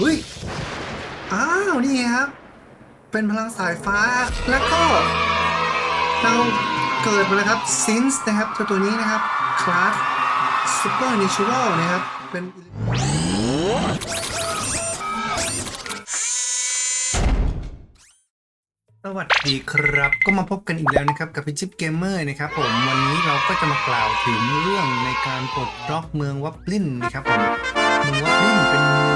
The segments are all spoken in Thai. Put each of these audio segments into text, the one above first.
อุ้ย อ้าว นี่ครับ เป็นพลังสายฟ้า แล้วก็ เราเกิดมาแล้วครับซินส์นะครับตัวตัวนี้นะครับคลาสซูเปอร์นเชอรัลนะครับ เป็นสวัสดีครับ ก็มาพบกันอีกแล้วนะครับ กับพี่จิ๊บเกมเมอร์นะครับผมวันนี้เราก็จะมากล่าวถึงเรื่องในการปลดล็อกเมืองวับลินนะครับผมเมืองวับลินเป็นเมือง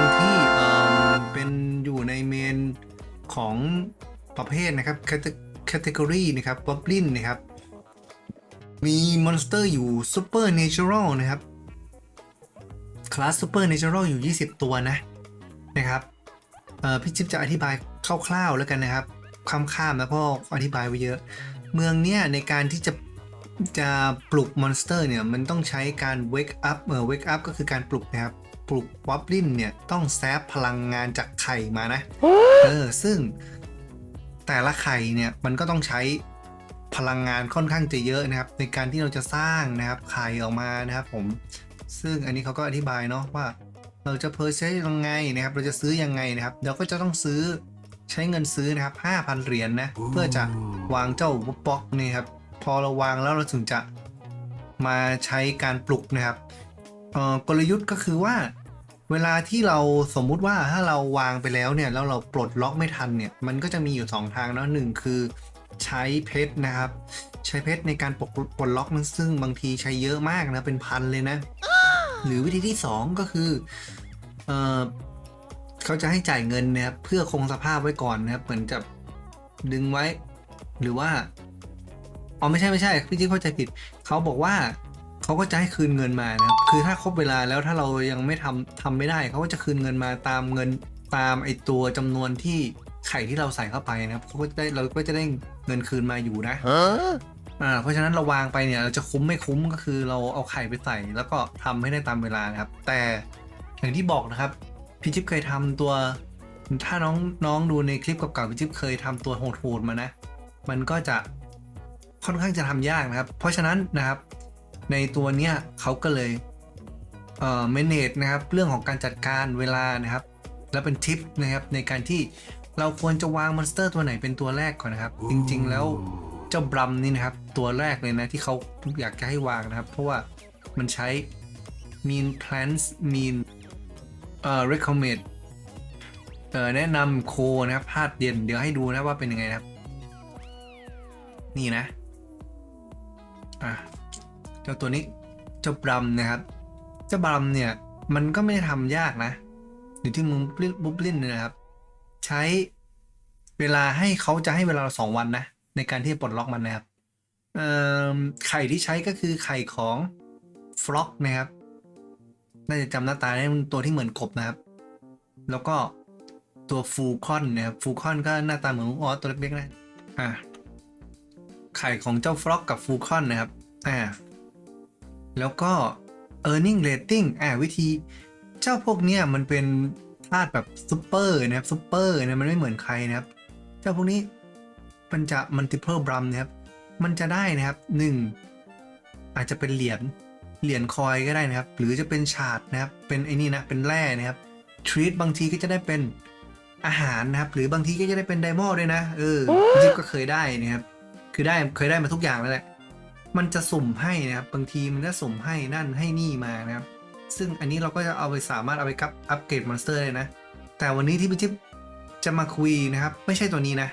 ของประเภทนะครับแคตตากรีนะครับวับลินนะครับ มีมอนสเตอร์อยู่ซูเปอร์เนเชอรัลนะครับ คลาสซูเปอร์เนเชอรัลอยู่ 20 ตัวนะนะครับพี่จิ๊บจะอธิบายคร่าวๆแล้วกันนะครับข้ามข้ามนะพ่ออธิบายไว้เยอะ เมืองเนี่ยในการที่จะจะปลุกมอนสเตอร์เนี่ยมันต้องใช้การ wake up เออ wake up ก็คือการปลุกนะครับ ปลุกวับลินเนี่ยต้องแซฟพลังงานจากไข่มานะ เออ ซึ่งแต่ละไข่เนี่ยมันก็ต้องใช้พลังงานค่อนข้างจะเยอะนะครับ ในการที่เราจะสร้างนะครับไข่ออกมานะครับ ผม ซึ่งอันนี้เขาก็อธิบายเนาะว่า เราจะเพอร์เซยังไงนะครับ เราจะซื้อยังไงนะครับเราก็จะต้องซื้อใช้เงินซื้อนะครับ 5,000 เหรียญนนะเพื่อจะวางเจ้าบล็อกนี่ครับพอเราวางแล้วเราถึงจะมาใช้การปลุกนะครับเอ่อกลยุทธ์ก็คือว่า เวลาที่เราสมมุติว่าถ้าเราวางไปแล้วเนี่ยแล้วเราปลดล็อกไม่ทันเนี่ยมันก็จะมีอยู่ 2 ทางเนาะหนึ่งคือใช้เพชรนะครับ ใช้เพชรในการปลดปลดล็อกมันซึ่งบางทีใช้เยอะมากนะเป็นพันเลยนะ หรือวิธีที่ 2 ก็คือเออเขาจะให้จ่ายเงินนะครับเพื่อคงสภาพไว้ก่อนนะครับเหมือนจะดึงไว้ หรือว่าอ๋อไม่ใช่ไม่ใช่พี่จิ๊บเข้าใจผิดเขาบอกว่า เขาก็จะให้คืนเงินมานะครับ คือถ้าครบเวลาแล้วถ้าเรายังไม่ทำทำไม่ได้เขาก็จะคืนเงินมาตามเงินตามไอตัวจำนวนที่ไข่ที่เราใส่เข้าไปนะครับเขาก็จะได้เราก็จะได้เงินคืนมาอยู่นะอ่าเพราะฉะนั้นเราวางไปเนี่ยเราจะคุ้มไม่คุ้มก็คือเราเอาไข่ไปใส่ แล้วก็ทำให้ได้ตามเวลานะครับ แต่อย่างที่บอกนะครับพี่จิ๊บเคยทำตัว ถ้าน้องน้องดูในคลิปเก่าๆพี่จิ๊บเคยทำตัวโหดๆมานะ มันก็จะค่อนข้างจะทำยากนะครับ เพราะฉะนั้นนะครับ ในตัวเนี้ยเขาก็เลยเอ่อ manage นะครับ เรื่องของการจัดการเวลานะครับ แล้วเป็นทิปนะครับในการที่เราควรจะวางมอนสเตอร์ตัวไหนเป็นตัวแรกก่อนนะครับ จริงๆแล้วเจ้าบรัมนี่นะครับ ตัวแรกเลยนะที่เขาอยากจะให้วางนะครับ เพราะว่ามันใช้ mean plans mean เอ่อ recommend เอ่อแนะนำโคนะครับพาดเด่นเดี๋ยวให้ดูนะว่าเป็นยังไงนะครับ นี่นะ อะเจ้าตัวนี้เจ้าบรัมนะครับ เจ้าบรัมเนี่ยมันก็ไม่ได้ทำยากนะอยู่ที่มึงบุ๊บลินเนนะครับ ใช้เวลาให้เขาจะให้เวลาสองวันนะ ในการที่ปลดล็อกมันนะครับไข่ที่ใช้ก็คือไข่ของฟล็อกนะครับ น่าจะจำหน้าตาได้ตัวที่เหมือนกบนะครับ แล้วก็ตัวฟูคอนนะครับ ฟูคอนก็หน้าตาเหมือนออสตัวเล็กๆนะ อ่า ไข่ของเจ้าฟล็อกกับฟูคอนนะครับ อ่า แล้วก็ earning rating อ่าวิธี เจ้าพวกเนี้ยมันเป็นธาตุแบบซูเปอร์นะครับซูเปอร์นะมันไม่เหมือนใครนะครับ เจ้าพวกนี้มันจะ multiple brum นะครับ มันจะได้นะครับหนึ่งอาจจะเป็นเหรียญเหรียญคอยก็ได้นะครับ หรือจะเป็นฉาดนะครับ เป็นไอ้นี่นะ เป็นแร่นะครับ ทรีตบางทีก็จะได้เป็นอาหารนะครับ หรือบางทีก็จะได้เป็นไดมอนด์ด้วยนะ เออจิ๊บก็เคยได้นะครับ คือได้เคยได้มาทุกอย่างแล้วแหละ มันจะสุ่มให้นะครับบางทีมันจะสุ่มให้นั่นให้นี่มานะครับ ซึ่งอันนี้เราก็จะเอาไปสามารถเอาไปกับอัปเกรดมอนสเตอร์เลยนะ แต่วันนี้ที่พี่จิ๊บจะมาคุยนะครับ ไม่ใช่ตัวนี้นะ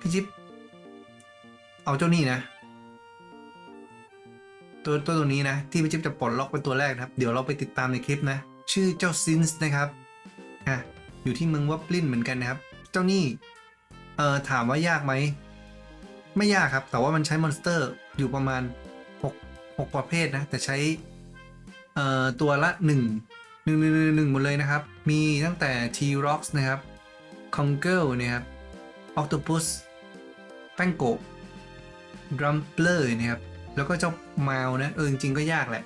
พี่จิ๊บเอาเจ้านี่นะ ตัวตัวตัวนี้นะ ที่พี่จิ๊บจะปลดล็อกเป็นตัวแรกนะครับ เดี๋ยวเราไปติดตามในคลิปนะ ชื่อเจ้าซินส์นะครับอะอยู่ที่เมืองวับลินเหมือนกันนะครับ เจ้านี่เอ่อถามว่ายากไหมไม่ยากครับ แต่ว่ามันใช้มอนสเตอร์ อยู่ประมาณ 6 6 ประเภทนะ แต่ใช้ตัวละ1 1 1 1 1 หมดเลยนะครับ มีตั้งแต่ T-Rox นะครับ c o n g e r นะครับ Octopus แป้งโกะดรัมเปอร์นะครับ แล้วก็เจ้าแมวนะ เออจริงๆก็ยากแหละ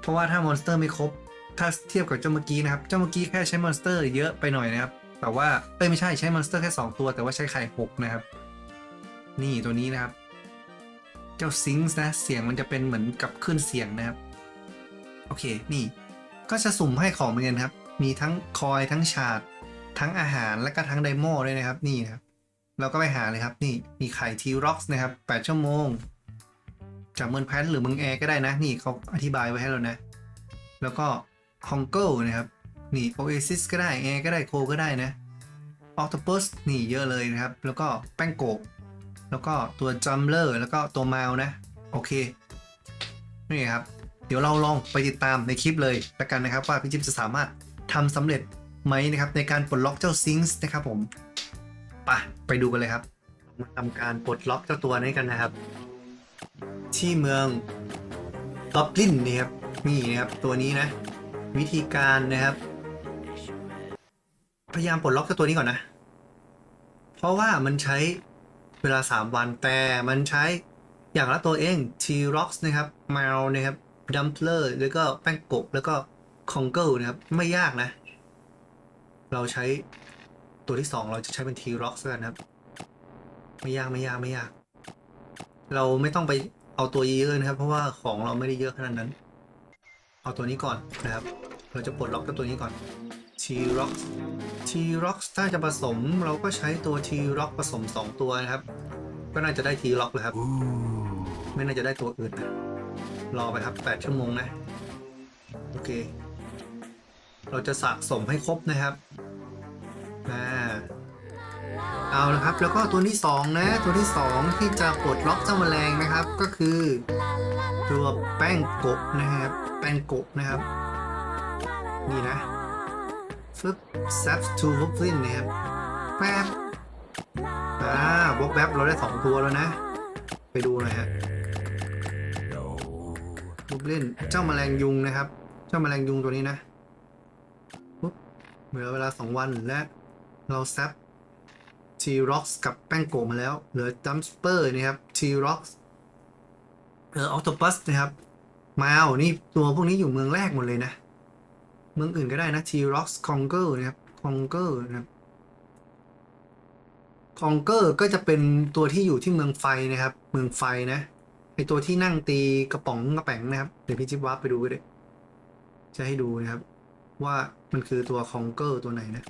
เพราะว่าถ้ามอนสเตอร์ไม่ครบ ถ้าเทียบกับเจ้าเมื่อกี้นะครับ เจ้าเมื่อกี้แค่ใช้มอนสเตอร์เยอะไปหน่อยนะครับ แต่ว่าเอ้ยไม่ใช่ใช้มอนสเตอร์แค่ 2 ตัว แต่ว่าใช้ไข่6นะครับ นี่ตัวนี้นะครับ เจ้าซิงส์นะเสียงมันจะเป็นเหมือนกับขึ้นเสียงนะครับ โอเคนี่ก็จะสุ่มให้ของเหมือนกันครับ มีทั้งคอยทั้งฉาดทั้งอาหารและก็ทั้งไดโมด้วยนะครับนี่นะครับ เราก็ไปหาเลยครับนี่มีไข่ทีร็อกส์นะครับ8ชั่วโมง จากเมืองแพนหรือเมืองแอร์ก็ได้นะนี่เขาอธิบายไว้ให้เรานะ แล้วก็ฮองเกิลนะครับนี่โอเอซิสก็ได้แอร์ก็ได้โคก็ได้นะออ t ต p u s นี่เยอะเลยนะครับ แล้วก็แป้งโก แล้วก็ตัวจัมเลอร์แล้วก็ตัวมาลนะ โอเค นี่ครับ เดี๋ยวเราลองไปติดตามในคลิปเลยละกันนะครับ ว่าพี่จิ๊บจะสามารถทำสำเร็จไหมนะครับ ในการปลดล็อกเจ้าซิงส์นะครับผมไปไปดูกันเลยครับ มาทำการปลดล็อกเจ้าตัวนี้กันนะครับ ที่เมืองกอบลินนี่ครับนี่นะครับตัวนี้นะ วิธีการนะครับ พยายามปลดล็อกเจ้าตัวนี้ก่อนนะ เพราะว่ามันใช้ เวลา 3 วันแต่มันใช้อย่างละตัวเอง T-Rox นะครับ m a l นะครับ Dumpler แล้วก็แป้งกบแล้วก็ c o n g l e นะครับ ไม่ยากนะ เราใช้ตัวที่ 2 เราจะใช้เป็น T-Rox กันนะครับ ไม่ยากไม่ยากไม่ยาก เราไม่ต้องไปเอาตัวเยอะนะครับ เพราะว่าของเราไม่ได้เยอะขนาดนั้น เอาตัวนี้ก่อนนะครับ เราจะปลดล็อกตัวนี้ก่อน T-Rox T-Rox ถ้าจะผสมเราก็ใช้ตัว T-Rox ผสม 2 ตัวนะครับ ก็น่าจะได้ T-Rox เลยครับ ไม่น่าจะได้ตัวอื่นนะรอไปครับ 8 ชั่วโมงนะ โอเค เราจะสะสมให้ครบนะครับอ่าเอาละครับ แล้วก็ตัวที่ 2 นะ ตัวที่ 2 ที่จะปลดล็อกเจ้าแมลงนะครับ ก็คือตัวแป้งกบนะครับ แป้งกบนะครับ นี่นะ ฟึบ saps to w o b l i n นะครับแป๊บอ่าวอกแวบเราได้สองตัวแล้วนะ ไปดูหน่อยฮะ w o b l i n เจ้าแมลงยุงนะครับ เจ้าแมลงยุงตัวนี้นะปุ๊บเหลือเวลาสองวันและเราแซป T-Rox กับแป้งโกมาแล้ว เหลือ Dumpster นะครับ T-Rox เหลือ Octopus นะครับมาเอานี่ตัวพวกนี้อยู่เมืองแรกหมดเลยนะ เมืองอื่นก็ได้นะ T-Rox Conger นะครับ Conger นะครับ Conger ก็จะเป็นตัวที่อยู่ที่เมืองไฟนะครับ เมืองไฟนะไอตัวที่นั่งตีกระป๋องกระแป๋งนะครับ เดี๋ยวพี่จิ๊บวับไปดูก็ได้จะให้ดูนะครับ ว่ามันคือตัว Conger ตัวไหนนะ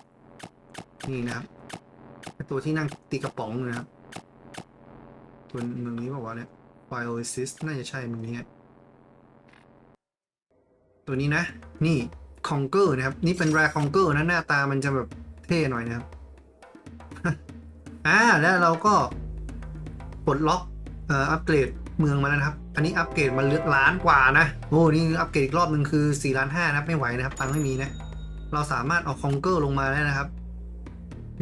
นี่นะครับไอตัวที่นั่งตีกระป๋องนะครับ ตัวเมืองนี้บอกว่าเนี่ย Biosis น่าจะใช่เมืองนี้ตัวนี้นะ นี่ คองเกอร์นะครับ นี่เป็นแรคองเกอร์นะหน้าตามันจะแบบเท่หน่อยนะครับ อ่า แล้วเราก็ปลดล็อกเอ่ออัปเกรดเมืองมาแล้วนะครับ อันนี้อัปเกรดมาเลือกล้านกว่านะ โอ้นี่อัปเกรดอีกรอบหนึ่งคือ4ล้านห้านะครับไม่ไหวนะครับตังไม่มีนะ เราสามารถเอาคองเกอร์ลงมาได้นะครับ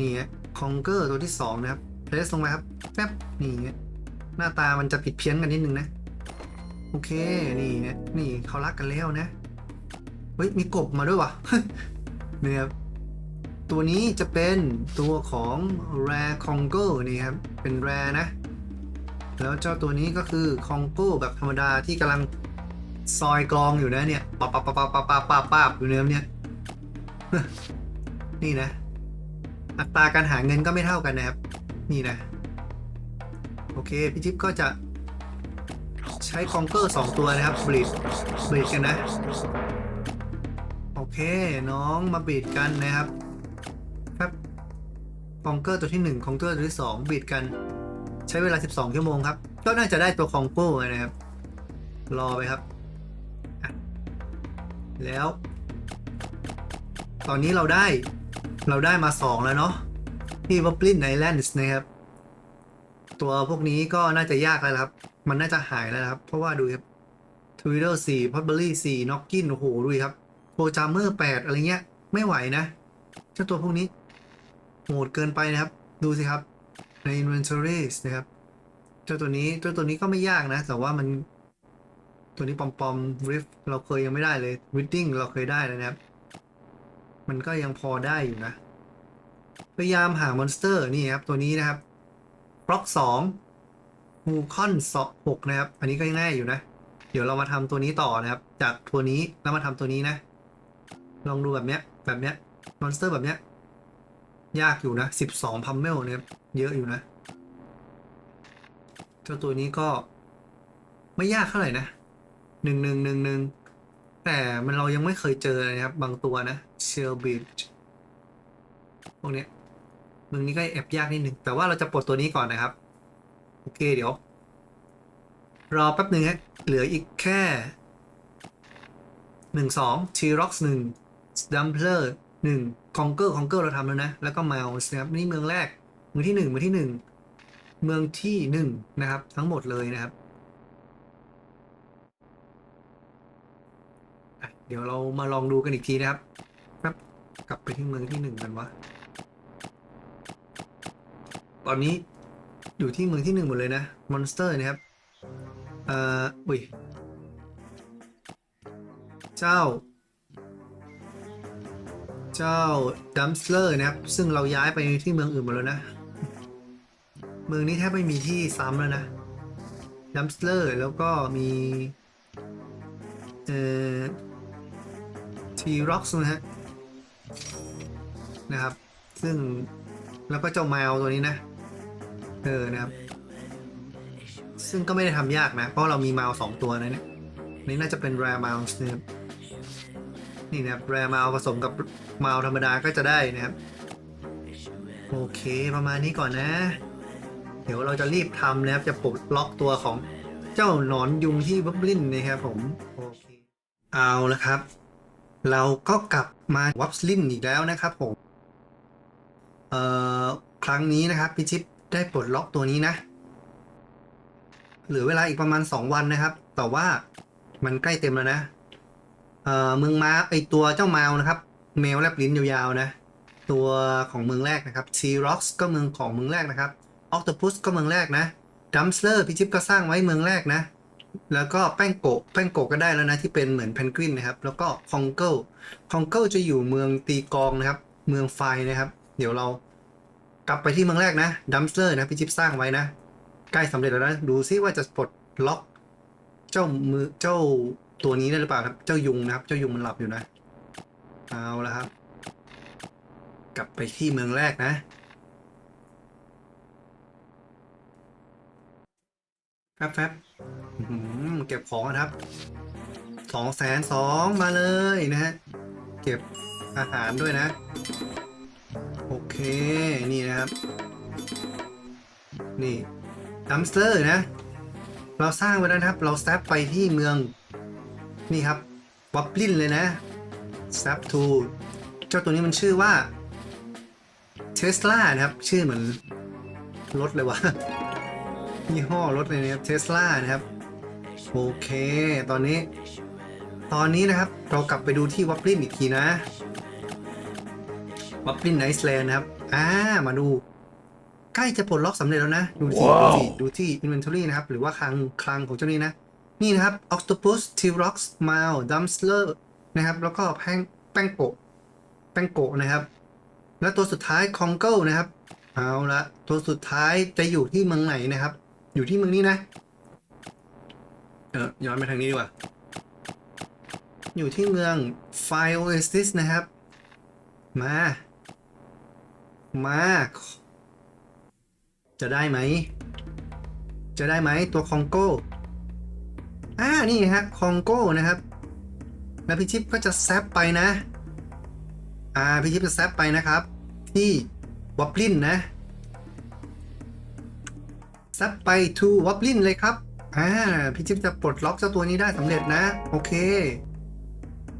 นี่ฮะคองเกอร์ตัวที่ 2 นะครับเพลสลงมาครับแป๊บนี่ฮะหน้าตามันจะผิดเพี้ยนกันนิดนึงนะ โอเค นี่ฮะนี่เขารักกันแล้วนะ เฮ้ยมีกบมาด้วยวะเนี่ยครับตัวนี้จะเป็นตัวของ Rare Congo นี่ครับ เป็น Rare นะ แล้วเจ้าตัวนี้ก็คือ Congo แบบธรรมดาที่กำลังซอยกลองอยู่นะเนี่ยปับปับปับปับปับปับปับปับอยู่เนื้อเนี่ยนี่นะ อัตราการหาเงินก็ไม่เท่ากันนะครับ นี่นะ โอเค พี่จิ๊บก็จะใช้คองเกอร์สองตัวนะครับบรีดบรีดกันนะ โอเค น้องมาบีดกันนะครับครับคองเกอร์ตัวที่1คองเกอร์ตัวที่2บีดกัน ใช้เวลา 12 ชั่วโมงครับ ก็น่าจะได้ตัวคองโก้นะครับ รอไปครับ แล้ว ตอนนี้เราได้เราได้มา 2 แล้วเนาะที่วับลินไอแลนด์นะครับ ตัวพวกนี้ก็น่าจะยากแล้วครับ มันน่าจะหายแล้วครับ เพราะว่าดูครับทวิตเตอร์สี่พอดเบอรี่สี่น็อกกินโอ้โหดูครับ โปรจามเมอร์แปดอะไรเงี้ย ไม่ไหวนะ เจ้าตัวพวกนี้โหดเกินไปนะครับ ดูสิครับ ใน inventories นะครับ เจ้าตัวนี้เจ้าตัวนี้ก็ไม่ยากนะ แต่ว่ามัน ตัวนี้ปอมปอมริฟเราเคยยังไม่ได้เลยวิดดิ้งเราเคยได้เลยนะครับ มันก็ยังพอได้อยู่นะ พยายามหามอนสเตอร์นี่ครับ ตัวนี้นะครับบล็อกสองฮูคอนสองหกนะครับ อันนี้ก็ง่ายอยู่นะ เดี๋ยวเรามาทำตัวนี้ต่อนะครับ จากตัวนี้แล้วมาทำตัวนี้นะ ลองดูแบบเนี้ย แบบเนี้ย มอนสเตอร์แบบเนี้ย ยากอยู่นะสิบสองพัมเมลเนี่ย เยอะอยู่นะ เจ้าตัวนี้ก็ไม่ยากเท่าไหร่นะหนึ่งหนึ่งหนึ่งหนึ่งแต่มันเรายังไม่เคยเจอเลยนะครับ บางตัวนะเชลบิดพวกเนี้ยมึงนี้ก็แอบยากนิดนึง แต่ว่าเราจะปลดตัวนี้ก่อนนะครับ โอเคเดี๋ยว รอแป๊บหนึ่งฮะเหลืออีกแค่หนึ่งสองทีร็อกหนึ่ง ดัมเพลอร์หนึ่งคองเกอร์คองเกอร์เราทำแล้วนะ แล้วก็เมาส์นะครับนี่เมืองแรก เมืองที่หนึ่งเมืองที่หนึ่งเมืองที่หนึ่งนะครับ ทั้งหมดเลยนะครับ เดี๋ยวเรามาลองดูกันอีกทีนะครับแป๊บกลับไปที่เมืองที่หนึ่งกันวะตอนนี้อยู่ที่เมืองที่หนึ่งหมดเลยนะมอนสเตอร์นะครับเอ่ออุ้ยเจ้า เจ้าดัมสเลอร์นะครับ ซึ่งเราย้ายไปที่เมืองอื่นหมดแล้วนะ เมืองนี้แทบไม่มีที่ซ้ำแล้วนะดัมสเลอร์แล้วก็มีเอ่อทีร็อกส์นะฮะนะครับ ซึ่งแล้วก็เจ้าแมวตัวนี้นะ เออนะครับ ซึ่งก็ไม่ได้ทำยากนะ เพราะเรามีแมวสองตัวนะเนี่ยนี่น่าจะเป็นแรม o ลส์นะครับ นี่นะครับแรม o ลผสมกับแมวธรรมดาก็จะได้นะครับ โอเคประมาณนี้ก่อนนะ เดี๋ยวเราจะรีบทำนะครับจะปลดล็อกตัวของเจ้าหนอนยุงที่บับลินนะครับผมโอเคเอาละครับ เราก็กลับมาวับลินอีกแล้วนะครับผมเอ่อครั้งนี้นะครับพี่ชิปได้ปลดล็อกตัวนี้นะ เหลือเวลาอีกประมาณ 2 วันนะครับ แต่ว่ามันใกล้เต็มแล้วนะ เอ่อเมืองม้าไอตัวเจ้าแมวนะครับ แมวแลบลิ้นยาวๆนะ ตัวของเมืองแรกนะครับซีร็อกส์ก็เมืองของเมืองแรกนะครับออ t ตพุสก็เมืองแรกนะดัมสเลอร์พี่จิ๊บก็สร้างไว้เมืองแรกนะ แล้วก็แป้งโกะแป้งโกะก็ได้แล้วนะที่เป็นเหมือนเพนกวินนะครับ แล้วก็คองเกิลคองเกิลจะอยู่เมืองตีกองนะครับ เมืองไฟนะครับ เดี๋ยวเรากลับไปที่เมืองแรกนะดัมสเลอร์นะพี่จิ๊บสร้างไว้นะ ใกล้สำเร็จแล้วนะ ดูซิว่าจะปลดล็อก จ้ามือเจ้าตัวนี้ได้หรือเปล่าครับ เจ้ายุงนะครับ เจ้ายุงมันหลับอยู่นะ เอาละครับ กลับไปที่เมืองแรกนะแฟบแฟบเก็บของนะครับ สองแสนสองมาเลยนะฮะ เก็บอาหารด้วยนะ โอเค นี่นะครับ นี่ดัมสเตอร์นะ เราสร้างไว้แล้วนะครับ เราแซปไปที่เมืองนี่ครับวับลินเลยนะแซปทูเจ้าตัวนี้มันชื่อว่าเทสลานะครับ ชื่อเหมือนรถเลยวะยี่ห้อรถเลยนะครับเทสลานะครับ โอเค ตอนนี้ ตอนนี้นะครับเรากลับไปดูที่วับลินอีกทีนะวับลินไนส์แลนด์นะครับ อ่า มาดู ใกล้จะปลดล็อกสำเร็จแล้วนะ ดูที่ว้าวดูที่ดูที่ inventory นะครับ หรือว่าคลังคลังของเจ้านี้นะ นี่นะครับ octopus t-rox mile dumpster นะครับ แล้วก็แป้งแป้งโกะแป้งโกะนะครับ และตัวสุดท้าย c o n g o นะครับ เอาละตัวสุดท้ายจะอยู่ที่เมืองไหนนะครับ อยู่ที่เมืองนี้นะเออย้อนไปทางนี้ดีกว่า อยู่ที่เมือง Fire Oasis นะครับ มา มา จะได้ไหม จะได้ไหมตัวคองโก้อ่านี่ฮะคองโก้นะครับแล้วพี่ชิปก็จะแซปไปนะ อ่าพี่ชิปจะแซปไปนะครับ ที่วับลินนะแซปไป to วับลินเลยครับ อ่าพี่ชิปจะปลดล็อกเจ้าตัวนี้ได้สำเร็จนะ โอเค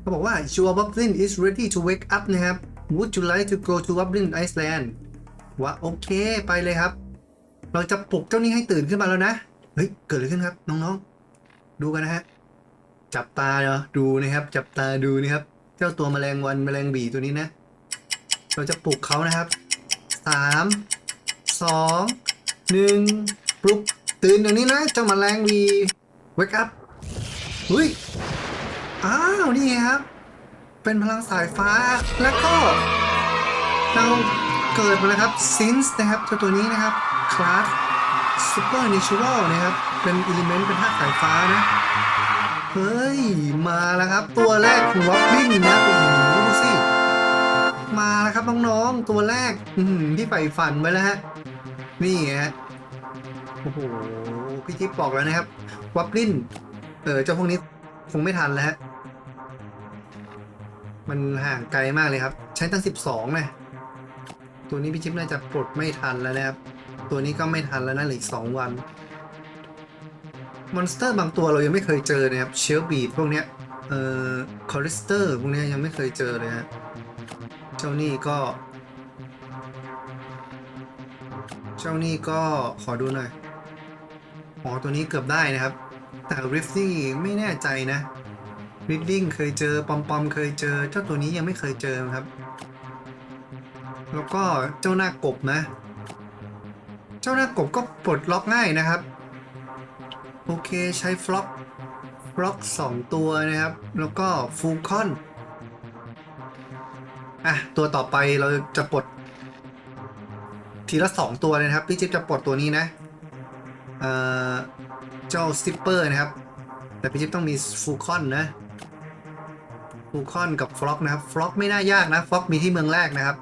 เขาบอกว่า your Wublin is ready to wake up นะครับ would you like to go to Wublin Iceland ว่าโอเคไปเลยครับ เราจะปลุกเจ้านี้ให้ตื่นขึ้นมาแล้วนะ เฮ้ย เกิดอะไรขึ้นครับ น้องๆ ดูกันนะฮะ จับตาเนาะดูนะครับ จับตาดูนะครับ เจ้าตัวแมลงวันแมลงบีตัวนี้นะ เราจะปลุกเขานะครับสามสองหนึ่งปลุกตื่นเดี๋ยวนี้นะเจ้าแมลงบี wake up เฮ้ยอ้าวนี่ไงครับ เป็นพลังสายฟ้าแล้วก็เราเกิดมาแล้วครับ since นะครับเจ้าตัวนี้นะครับ class supernatural นะครับ เป็นอิเลเมนต์เป็นธาตุสายฟ้านะ เฮ้ย มาแล้วครับ ตัวแรกของ Robin นะโอ้โหดูสิ มาแล้วครับน้องๆ ตัวแรกที่ใฝ่ฝันไว้แล้วฮะ นี่ฮะ โอ้โห พี่ทิพย์บอกแล้วนะครับวับลินเออเจ้าพวกนี้คงไม่ทันแล้วฮะ มันห่างไกลมากเลยครับ ใช้ตั้ง 12นะตัวนี้พี่จิ๊บน่าจะปลดไม่ทันแล้วนะครับ ตัวนี้ก็ไม่ทันแล้วนะเหลืออีก2วัน มอนสเตอร์บางตัวเรายังไม่เคยเจอนะครับ เชลบีดพวกเนี้ย เอ่อ คอริสเตอร์พวกเนี้ยยังไม่เคยเจอเลยฮะ เจ้านี่ก็ เจ้านี่ก็ขอดูหน่อย อ๋อ ตัวนี้เกือบได้นะครับ แต่ริฟนี่ไม่แน่ใจนะริดดิ้งเคยเจอ ปอมปอมเคยเจอ เจ้าตัวนี้ยังไม่เคยเจอครับ แล้วก็เจ้าหน้ากบนะ จ้าหน้ากบก็ปลดล็อกง่ายนะครับ โอเคใช้ฟล็อกฟล็อกสองตัวนะครับ แล้วก็ฟูคอนอะตัวต่อไปเราจะปลด ทีละสองตัวเลยนะครับ พี่จิ๊บจะปลดตัวนี้นะเอ่อเจ้าสติปเปอร์นะครับ แต่พี่จิ๊บต้องมีฟูคอนนะฟูคอนกับฟล็อกนะครับฟล็อกไม่น่ายากนะฟล็อกมีที่เมืองแรกนะครับ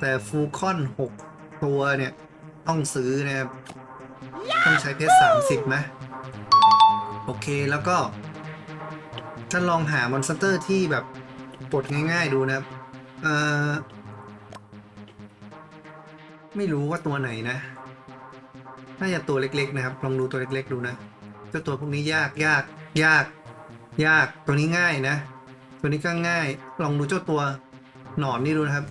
แต่ฟูคอนหกตัวเนี่ย ต้องซื้อนะครับ ต้องใช้เพชรสามสิบนะ โอเคแล้วก็จะลองหามอนสเตอร์ที่แบบปลดง่าย ๆดูนะครับ เอ่อ ไม่รู้ว่าตัวไหนนะ น่าจะตัวเล็ก ๆ นะครับ ลองดูตัวเล็ก ๆ ดูนะ เจ้าตัวพวกนี้ยากยากยาก ยากตัวนี้ง่ายนะ ตัวนี้ก็ง่าย ลองดูเจ้าตัวหนอนนี่ดูนะครับ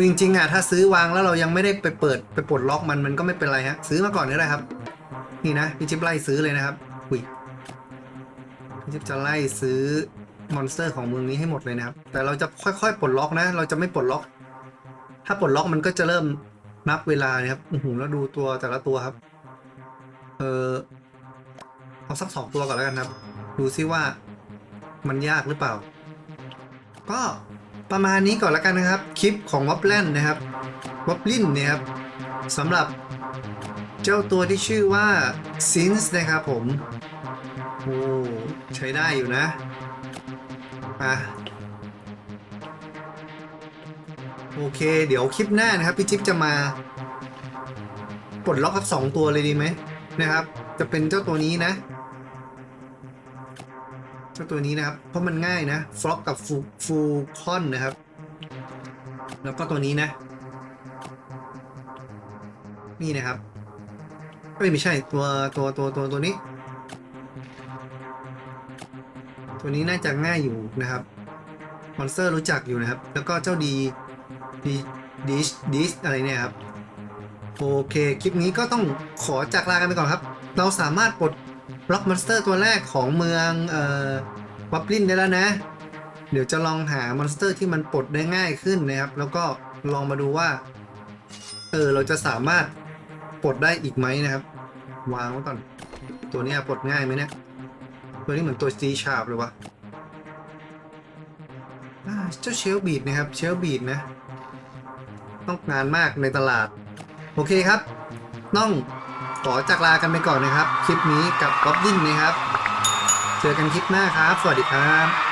คือจริงๆอะถ้าซื้อวางแล้วเรายังไม่ได้ไปเปิดไปปลดล็อกมันมันก็ไม่เป็นไรฮะซื้อมาก่อนก็ได้ครับ นี่นะพี่จิ๊บไล่ซื้อเลยนะครับอุ้ยพี่จิ๊บจะไล่ซื้อมอนสเตอร์ของเมืองนี้ให้หมดเลยนะครับ แต่เราจะค่อยๆปลดล็อกนะ เราจะไม่ปลดล็อก ถ้าปลดล็อกมันก็จะเริ่มนับเวลานะครับโอ้โหแล้วดูตัวแต่ละตัวครับ เออเอาสักสองตัวก่อนแล้วกันครับ ดูซิว่ามันยากหรือเปล่า ก็ ประมาณนี้ก่อนแล้วกันนะครับ คลิปของวับแลนนะครับวับลินเนี่ยครับสำหรับเจ้าตัวที่ชื่อว่าซินส์นะครับผมโอ้ใช้ได้อยู่นะอะโอเค เดี๋ยวคลิปหน้านะครับ พี่จิ๊บจะมาปลดล็อกครับสองตัวเลยดีไหมนะครับ จะเป็นเจ้าตัวนี้นะ จ้าตัวนี้นะครับ เพราะมันง่ายนะฟล็อกกับฟูฟูคอนนะครับ แล้วก็ตัวนี้นะ นี่นะครับเอ้ยไม่ใช่ตัวตัวตัวตัวตัวนี้ ตัวนี้น่าจะง่ายอยู่นะครับมอนสเตอร์รู้จักอยู่นะครับ แล้วก็เจ้าดีดีดิชดิชอะไรเนี่ยครับ โอเค คลิปนี้ก็ต้องขอจากลากันไปก่อนครับ เราสามารถปลด บล็อกมอนสเตอร์ตัวแรกของเมืองเอ่อวับลินได้แล้วนะ เดี๋ยวจะลองหามอนสเตอร์ที่มันปลดได้ง่ายขึ้นนะครับ แล้วก็ลองมาดูว่า เออเราจะสามารถปลดได้อีกไหมนะครับ วางไว้ก่อน ตัวนี้ปลดง่ายไหมเนี่ยตัวนี้เหมือนตัวซีชาร์ปเลยวะเจ้าเชลบีดนะครับ เชลบีดนะ ต้องงานมากในตลาด โอเคครับ ต้อง ขอจากลากันไปก่อนนะครับ คลิปนี้กับบ๊อบดิ้งนะครับ เจอกันคลิปหน้าครับ สวัสดีครับ